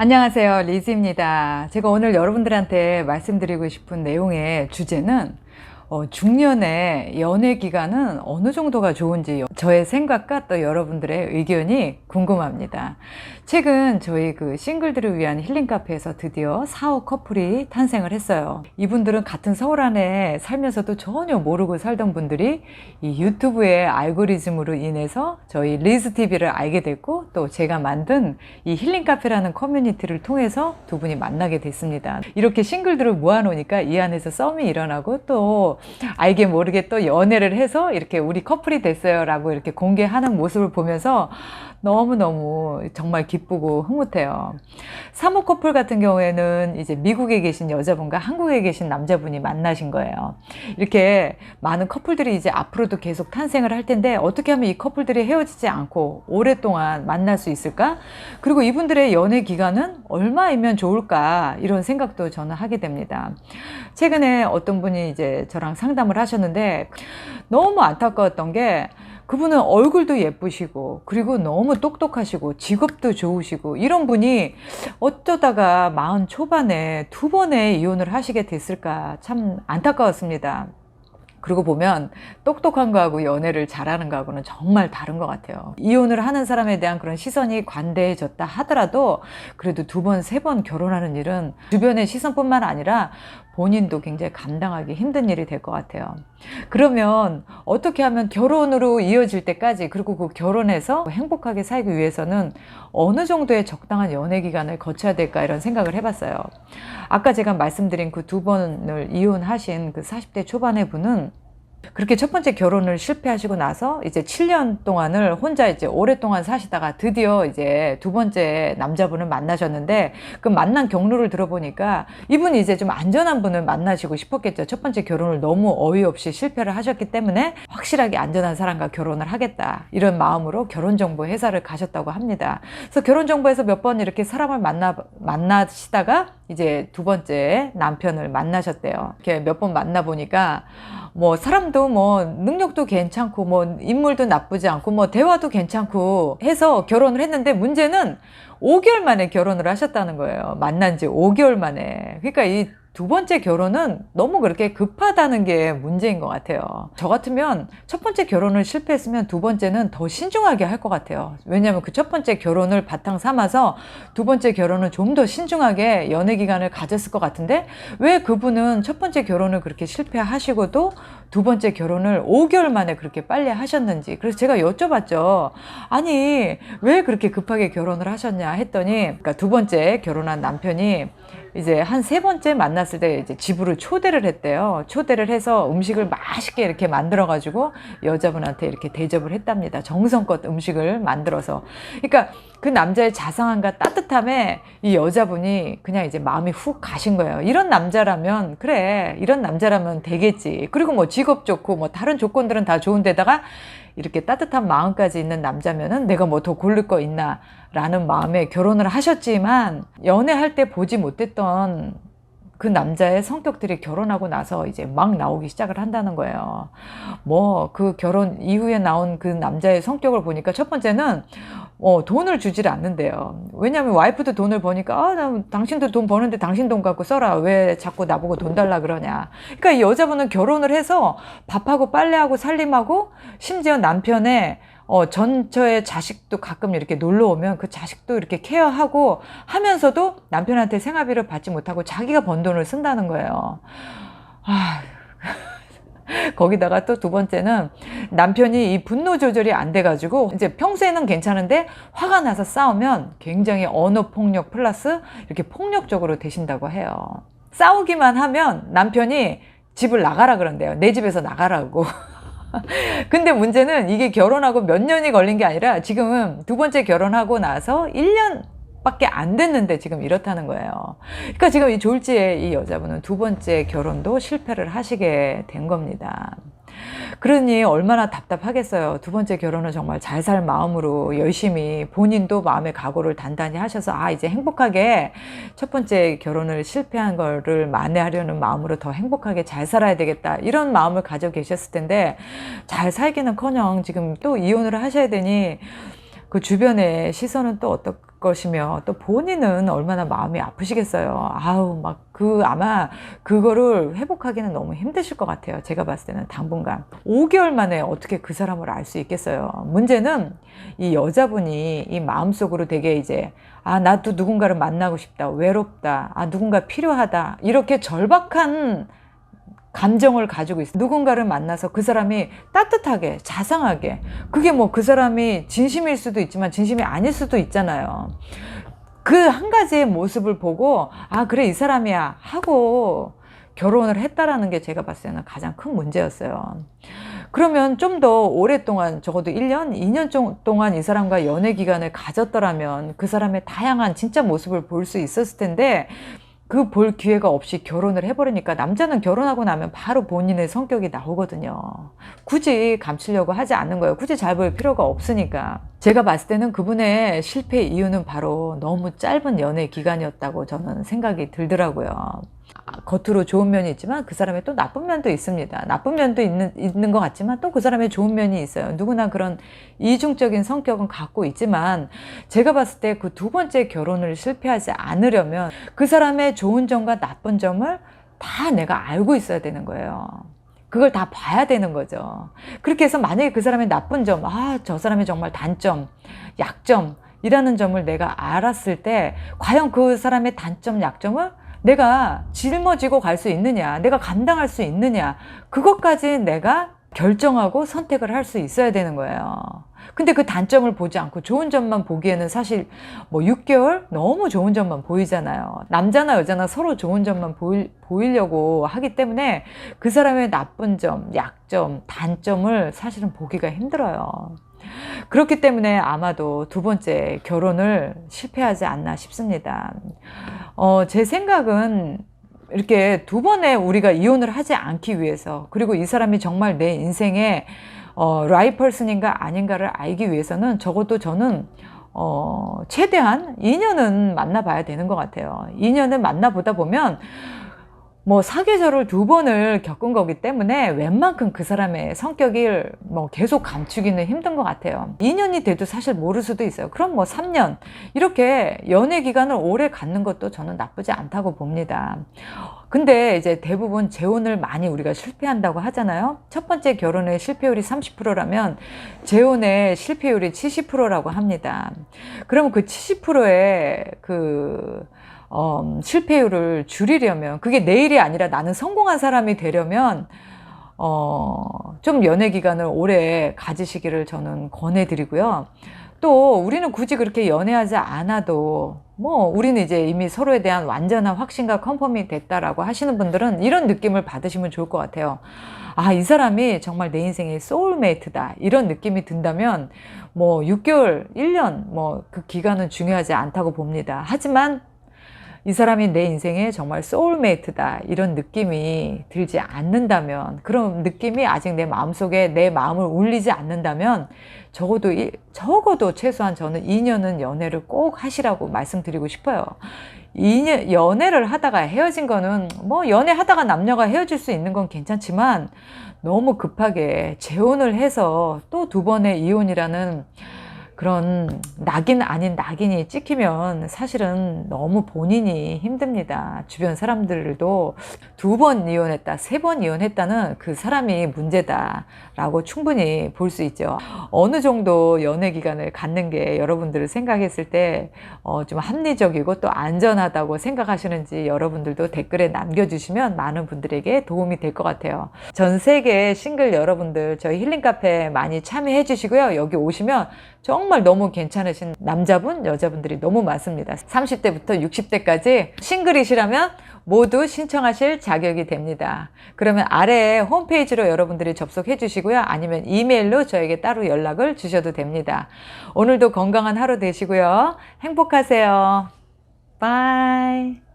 안녕하세요. 리즈입니다. 제가 오늘 여러분들한테 말씀드리고 싶은 내용의 주제는 어, 중년의 연애 기간은 어느 정도가 좋은지 저의 생각과 또 여러분들의 의견이 궁금합니다. 최근 저희 그 싱글들을 위한 힐링 카페에서 드디어 4호 커플이 탄생을 했어요. 이분들은 같은 서울 안에 살면서도 전혀 모르고 살던 분들이 이 유튜브의 알고리즘으로 인해서 저희 리즈 TV를 알게 됐고 또 제가 만든 이 힐링 카페라는 커뮤니티를 통해서 두 분이 만나게 됐습니다. 이렇게 싱글들을 모아놓으니까 이 안에서 썸이 일어나고 또 알게 모르게 또 연애를 해서 이렇게 우리 커플이 됐어요 라고 이렇게 공개하는 모습을 보면서 너무너무 정말 기쁘고 흐뭇해요. 3호 커플 같은 경우에는 이제 미국에 계신 여자분과 한국에 계신 남자분이 만나신 거예요. 이렇게 많은 커플들이 이제 앞으로도 계속 탄생을 할 텐데 어떻게 하면 이 커플들이 헤어지지 않고 오랫동안 만날 수 있을까? 그리고 이분들의 연애 기간은 얼마이면 좋을까? 이런 생각도 저는 하게 됩니다. 최근에 어떤 분이 이제 저랑 상담을 하셨는데 너무 안타까웠던 게 그분은 얼굴도 예쁘시고 그리고 너무 똑똑하시고 직업도 좋으시고 이런 분이 어쩌다가 마흔 초반에 두 번의 이혼을 하시게 됐을까 참 안타까웠습니다. 그러고 보면 똑똑한 거하고 연애를 잘하는 거하고는 정말 다른 것 같아요. 이혼을 하는 사람에 대한 그런 시선이 관대해졌다 하더라도 그래도 두 번, 세 번 결혼하는 일은 주변의 시선뿐만 아니라 본인도 굉장히 감당하기 힘든 일이 될 것 같아요. 그러면 어떻게 하면 결혼으로 이어질 때까지 그리고 그 결혼해서 행복하게 살기 위해서는 어느 정도의 적당한 연애 기간을 거쳐야 될까 이런 생각을 해봤어요. 아까 제가 말씀드린 그 두 번을 이혼하신 그 40대 초반의 분은 그렇게 첫 번째 결혼을 실패하시고 나서 이제 7년 동안을 혼자 이제 오랫동안 사시다가 드디어 이제 두 번째 남자분을 만나셨는데 그 만난 경로를 들어보니까 이분이 이제 좀 안전한 분을 만나시고 싶었겠죠. 첫 번째 결혼을 너무 어이없이 실패를 하셨기 때문에 확실하게 안전한 사람과 결혼을 하겠다. 이런 마음으로 결혼정보 회사를 가셨다고 합니다. 그래서 결혼정보에서 몇 번 이렇게 사람을 만나, 만나시다가 이제 두 번째 남편을 만나셨대요. 이렇게 몇 번 만나보니까 뭐 사람 도 뭐 능력도 괜찮고 뭐 인물도 나쁘지 않고 뭐 대화도 괜찮고 해서 결혼을 했는데 문제는 5개월 만에 결혼을 하셨다는 거예요. 만난 지 5개월 만에. 그러니까 이 두 번째 결혼은 너무 그렇게 급하다는 게 문제인 것 같아요. 저 같으면 첫 번째 결혼을 실패했으면 두 번째는 더 신중하게 할 것 같아요. 왜냐하면 그 첫 번째 결혼을 바탕 삼아서 두 번째 결혼은 좀 더 신중하게 연애 기간을 가졌을 것 같은데 왜 그분은 첫 번째 결혼을 그렇게 실패하시고도 두 번째 결혼을 5개월 만에 그렇게 빨리 하셨는지. 그래서 제가 여쭤봤죠. 아니, 왜 그렇게 급하게 결혼을 하셨냐 했더니, 그러니까 두 번째 결혼한 남편이 이제 한 세 번째 만났을 때 이제 집으로 초대를 했대요. 초대를 해서 음식을 맛있게 이렇게 만들어 가지고 여자분한테 이렇게 대접을 했답니다. 정성껏 음식을 만들어서. 그러니까 그 남자의 자상함과 따뜻함에 이 여자분이 그냥 이제 마음이 훅 가신 거예요. 이런 남자라면, 그래, 이런 남자라면 되겠지. 그리고 뭐 직업 좋고 뭐 다른 조건들은 다 좋은데다가 이렇게 따뜻한 마음까지 있는 남자면은 내가 뭐 더 고를 거 있나 라는 마음에 결혼을 하셨지만 연애할 때 보지 못했던 그 남자의 성격들이 결혼하고 나서 이제 막 나오기 시작을 한다는 거예요. 뭐 그 결혼 이후에 나온 그 남자의 성격을 보니까 첫 번째는 어, 돈을 주질 않는데요. 왜냐하면 와이프도 돈을 버니까 아, 나 당신도 돈 버는데 당신 돈 갖고 써라. 왜 자꾸 나보고 돈 달라 그러냐. 그러니까 이 여자분은 결혼을 해서 밥하고 빨래하고 살림하고 심지어 남편의 어, 전처의 자식도 가끔 이렇게 놀러 오면 그 자식도 이렇게 케어하고 하면서도 남편한테 생활비를 받지 못하고 자기가 번 돈을 쓴다는 거예요. 아. 거기다가 또 두 번째는 남편이 이 분노 조절이 안 돼가지고 이제 평소에는 괜찮은데 화가 나서 싸우면 굉장히 언어 폭력 플러스 이렇게 폭력적으로 되신다고 해요. 싸우기만 하면 남편이 집을 나가라 그런대요. 내 집에서 나가라고. 근데 문제는 이게 결혼하고 몇 년이 걸린 게 아니라 지금은 두 번째 결혼하고 나서 1년 밖에 안 됐는데 지금 이렇다는 거예요. 그러니까 지금 이 졸지에 이 여자분은 두 번째 결혼도 실패를 하시게 된 겁니다. 그러니 얼마나 답답하겠어요. 두 번째 결혼을 정말 잘 살 마음으로 열심히 본인도 마음의 각오를 단단히 하셔서 아 이제 행복하게 첫 번째 결혼을 실패한 거를 만회하려는 마음으로 더 행복하게 잘 살아야 되겠다 이런 마음을 가져 계셨을 텐데 잘 살기는커녕 지금 또 이혼을 하셔야 되니 그 주변의 시선은 또 어떨 것이며 또 본인은 얼마나 마음이 아프시겠어요. 아우 막 그 아마 그거를 회복하기는 너무 힘드실 것 같아요. 제가 봤을 때는 당분간 5개월 만에 어떻게 그 사람을 알 수 있겠어요. 문제는 이 여자분이 이 마음속으로 되게 이제 아 나도 누군가를 만나고 싶다 외롭다 아 누군가 필요하다 이렇게 절박한 감정을 가지고 있어. 누군가를 만나서 그 사람이 따뜻하게, 자상하게. 그게 뭐 그 사람이 진심일 수도 있지만 진심이 아닐 수도 있잖아요. 그 한 가지의 모습을 보고, 아, 그래, 이 사람이야. 하고 결혼을 했다라는 게 제가 봤을 때는 가장 큰 문제였어요. 그러면 좀 더 오랫동안, 적어도 1년, 2년 정- 동안 이 사람과 연애 기간을 가졌더라면 그 사람의 다양한 진짜 모습을 볼 수 있었을 텐데, 그 볼 기회가 없이 결혼을 해버리니까 남자는 결혼하고 나면 바로 본인의 성격이 나오거든요. 굳이 감추려고 하지 않는 거예요. 굳이 잘 보일 필요가 없으니까. 제가 봤을 때는 그분의 실패 이유는 바로 너무 짧은 연애 기간이었다고 저는 생각이 들더라고요. 아, 겉으로 좋은 면이 있지만 그 사람의 또 나쁜 면도 있습니다. 나쁜 면도 있는, 있는 것 같지만 또 그 사람의 좋은 면이 있어요. 누구나 그런 이중적인 성격은 갖고 있지만 제가 봤을 때 그 두 번째 결혼을 실패하지 않으려면 그 사람의 좋은 점과 나쁜 점을 다 내가 알고 있어야 되는 거예요. 그걸 다 봐야 되는 거죠. 그렇게 해서 만약에 그 사람의 나쁜 점, 아, 저 사람의 정말 단점, 약점, 이라는 점을 내가 알았을 때, 과연 그 사람의 단점, 약점을 내가 짊어지고 갈 수 있느냐, 내가 감당할 수 있느냐, 그것까지 내가 결정하고 선택을 할 수 있어야 되는 거예요. 근데 그 단점을 보지 않고 좋은 점만 보기에는 사실 뭐 6개월 너무 좋은 점만 보이잖아요. 남자나 여자나 서로 좋은 점만 보일, 보이려고 하기 때문에 그 사람의 나쁜 점, 약점, 단점을 사실은 보기가 힘들어요. 그렇기 때문에 아마도 두 번째 결혼을 실패하지 않나 싶습니다. 어, 제 생각은 이렇게 두 번에 우리가 이혼을 하지 않기 위해서 그리고 이 사람이 정말 내 인생에 어, 라이펄슨인가 아닌가를 알기 위해서는 적어도 저는 어, 최대한 2년은 만나봐야 되는 것 같아요. 2년을 만나보다 보면 뭐 사계절을 두 번을 겪은 거기 때문에 웬만큼 그 사람의 성격을 뭐 계속 감추기는 힘든 것 같아요. 2년이 돼도 사실 모를 수도 있어요. 그럼 뭐 3년 이렇게 연애 기간을 오래 갖는 것도 저는 나쁘지 않다고 봅니다. 근데 이제 대부분 재혼을 많이 우리가 실패한다고 하잖아요. 첫 번째 결혼의 실패율이 30%라면 재혼의 실패율이 70%라고 합니다. 그러면 그 70%의 그 어, 실패율을 줄이려면 그게 내일이 아니라 나는 성공한 사람이 되려면 어, 좀 연애 기간을 오래 가지시기를 저는 권해드리고요. 또 우리는 굳이 그렇게 연애하지 않아도 뭐 우리는 이제 이미 서로에 대한 완전한 확신과 컨펌이 됐다라고 하시는 분들은 이런 느낌을 받으시면 좋을 것 같아요. 아, 이 사람이 정말 내 인생의 소울메이트다. 이런 느낌이 든다면 뭐 6개월, 1년 뭐 그 기간은 중요하지 않다고 봅니다. 하지만 이 사람이 내 인생에 정말 소울메이트다 이런 느낌이 들지 않는다면 그런 느낌이 아직 내 마음속에 내 마음을 울리지 않는다면 적어도 이, 적어도 최소한 저는 2년은 연애를 꼭 하시라고 말씀드리고 싶어요. 2년 연애를 하다가 헤어진 거는 뭐 연애하다가 남녀가 헤어질 수 있는 건 괜찮지만 너무 급하게 재혼을 해서 또 두 번의 이혼이라는 그런 낙인 아닌 낙인이 찍히면 사실은 너무 본인이 힘듭니다. 주변 사람들도 두 번 이혼했다, 세 번 이혼했다는 그 사람이 문제다라고 충분히 볼 수 있죠. 어느 정도 연애 기간을 갖는 게 여러분들을 생각했을 때 어, 좀 합리적이고 또 안전하다고 생각하시는지 여러분들도 댓글에 남겨주시면 많은 분들에게 도움이 될 것 같아요. 전 세계 싱글 여러분들 저희 힐링 카페 많이 참여해 주시고요. 여기 오시면 정말 너무 괜찮으신 남자분, 여자분들이 너무 많습니다. 30대부터 60대까지 싱글이시라면 모두 신청하실 자격이 됩니다. 그러면 아래에 홈페이지로 여러분들이 접속해 주시고요. 아니면 이메일로 저에게 따로 연락을 주셔도 됩니다. 오늘도 건강한 하루 되시고요. 행복하세요. 바이.